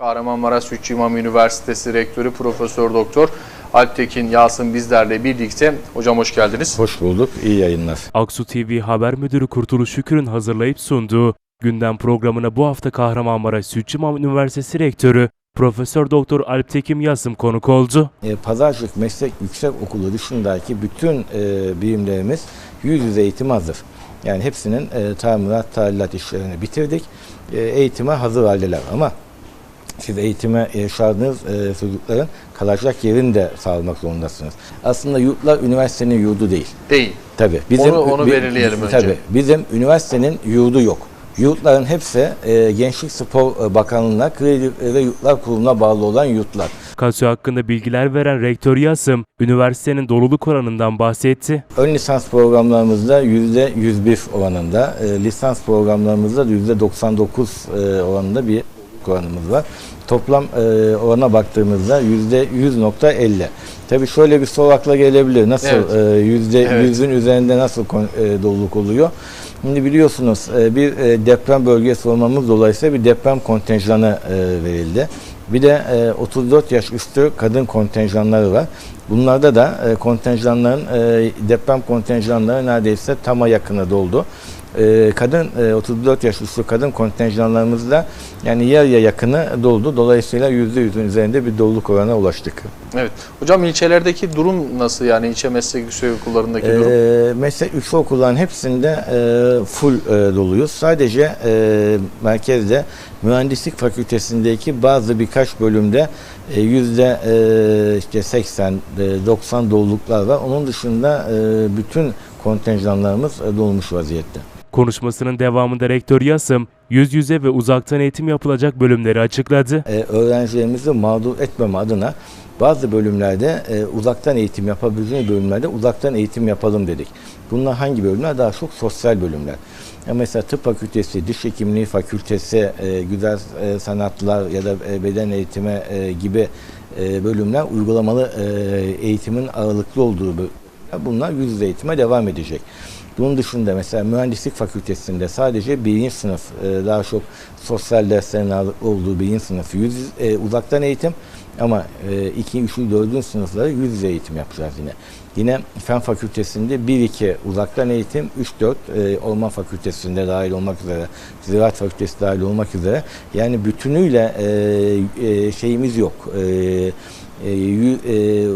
Kahramanmaraş Sütçü İmam Üniversitesi Rektörü Profesör Doktor Alptekin Yasın bizlerle birlikte. Hocam hoş geldiniz. Hoş bulduk, iyi yayınlar. Aksu TV Haber Müdürü Kurtuluş Şükür'ün hazırlayıp sunduğu gündem programına bu hafta Kahramanmaraş Sütçü İmam Üniversitesi Rektörü Profesör Doktor Alptekin Yasım konuk oldu. E, Pazarcık Meslek Yüksek Okulu dışındaki bütün e, birimlerimiz yüz yüze eğitim hazır. Yani hepsinin e, tamirat, tadilat işlerini bitirdik. E, eğitime hazır haldeler ama siz eğitime yaşadığınız e, çocukların kalacak yerini de sağlamak zorundasınız. Aslında yurtlar üniversitenin yurdu değil. Değil. Tabii. Onu- onu belirleyelim önce. Tabii. Bizim üniversitenin yurdu yok. Yurtların hepsi e, Gençlik Spor Bakanlığı'na, Kredi ve Yurtlar Kurulu'na bağlı olan yurtlar. Kasyo hakkında bilgiler veren Rektör Yasım, üniversitenin doluluk oranından bahsetti. Ön lisans programlarımızda %101 oranında, e, lisans programlarımızda da %99 e, oranında bir oranımız var. Toplam e, orana baktığımızda %100.50. Tabii şöyle bir soru akla gelebilir. Nasıl Evet. e, yüzde Evet. yüzün üzerinde nasıl e, doluluk oluyor? Şimdi biliyorsunuz e, bir e, deprem bölgesi olmamız dolayısıyla bir deprem kontenjanı e, verildi. Bir de e, 34 yaş üstü kadın kontenjanları var. Bunlarda da e, kontenjanların e, deprem kontenjanları neredeyse tama yakını doldu. E, kadın e, 34 yaş üstü kadın kontenjanlarımız da yani yarıya yakını doldu. Dolayısıyla %100'ün üzerinde bir doluluk oranına ulaştık. Evet. Hocam ilçelerdeki durum nasıl yani ilçe meslek yüksek okullarındaki durum? Ee, meslek yüksek okulların hepsinde e, full e, doluyuz. Sadece e, merkezde mühendislik fakültesindeki bazı birkaç bölümde e, yüzde e, işte 80 e, 90 doluluklar var. Onun dışında e, bütün kontenjanlarımız e, dolmuş vaziyette. Konuşmasının devamında Rektör Yasım, yüz yüze ve uzaktan eğitim yapılacak bölümleri açıkladı. e, öğrencilerimizi mağdur etmeme adına bazı bölümlerde e, uzaktan eğitim yapabildiğimiz bölümlerde uzaktan eğitim yapalım dedik. Bunlar hangi bölümler? Daha çok sosyal bölümler. Mesela tıp fakültesi, diş hekimliği fakültesi, e, güzel e, sanatlar ya da e, beden eğitimi gibi bölümler uygulamalı eğitimin ağırlıklı olduğu. Bunlar yüz yüze eğitime devam edecek. Bunun dışında mesela mühendislik fakültesinde sadece birinci sınıf daha çok sosyal derslerin olduğu birinci sınıf yüz, e, uzaktan eğitim ama e, 2, 3, 4. sınıfları yüz yüze eğitim yapacağız yine. Yine fen fakültesinde 1-2 uzaktan eğitim, 3-4 e, orman fakültesinde dahil olmak üzere, ziraat fakültesi dahil olmak üzere. Yani bütünüyle e, e, şeyimiz yok. E, e, e,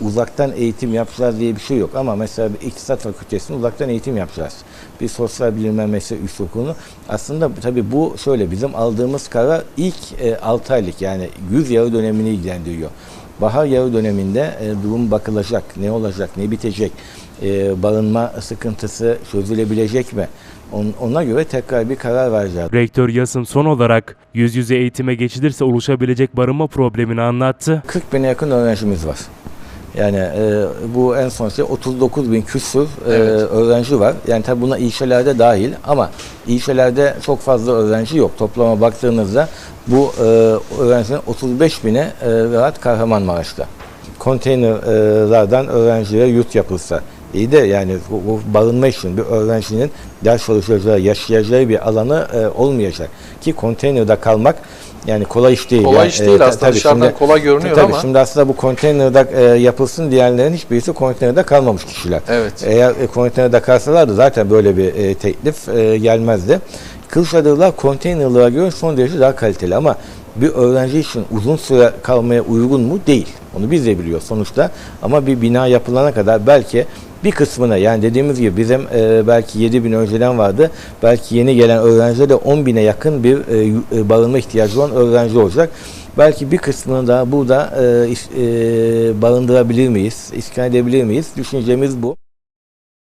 uzaktan eğitim yapacağız diye bir şey yok. Ama mesela bir iktisat fakültesinde uzaktan eğitim yapacağız. Bir sosyal bilimler meslek üst okulunu. Aslında tabii bu şöyle bizim aldığımız karar ilk e, 6 aylık yani güz yağı dönemini ilgilendiriyor. Bahar yağı döneminde e, durum bakılacak. Ne olacak, ne bitecek, e, barınma sıkıntısı çözülebilecek mi? On- Ona göre tekrar bir karar vereceğiz. Rektör Yasım son olarak yüz yüze eğitime geçilirse oluşabilecek barınma problemini anlattı. 40 bine yakın öğrencimiz var. Yani e, bu en son şey 39 bin küsur e, Evet. öğrenci var. Yani tabi buna ilçelerde dahil ama ilçelerde çok fazla öğrenci yok. Toplama baktığınızda bu e, öğrencilerin 35 bine e, rahat Kahramanmaraş'ta. Konteynerlardan öğrencilere yurt yapılsa. İyi de yani bu, bu barınma için bir öğrencinin ders çalışacağı, yaşayacağı bir alanı e, olmayacak. Ki konteynerde kalmak yani kolay iş değil. Kolay Yani, iş değil ta- aslında tabii dışarıdan şimdi- kolay görünüyor Tabii ama. şimdi aslında bu konteynerde e, yapılsın diyenlerin hiçbirisi konteynerde kalmamış kişiler. Evet. Eğer e, konteynerde kalsalardı zaten böyle bir e, teklif e, gelmezdi. Kıl çadırlar konteynerlara göre son derece daha kaliteli ama bir öğrenci için uzun süre kalmaya uygun mu? Değil. Onu biz de biliyoruz sonuçta. Ama bir bina yapılana kadar belki bir kısmına yani dediğimiz gibi bizim e, belki 7 bin önceden vardı. Belki yeni gelen öğrenciler de 10 bine yakın bir e, e, barınma ihtiyacı olan öğrenci olacak. Belki bir kısmını da burada e, e, barındırabilir miyiz, iskan edebilir miyiz? Düşüncemiz bu.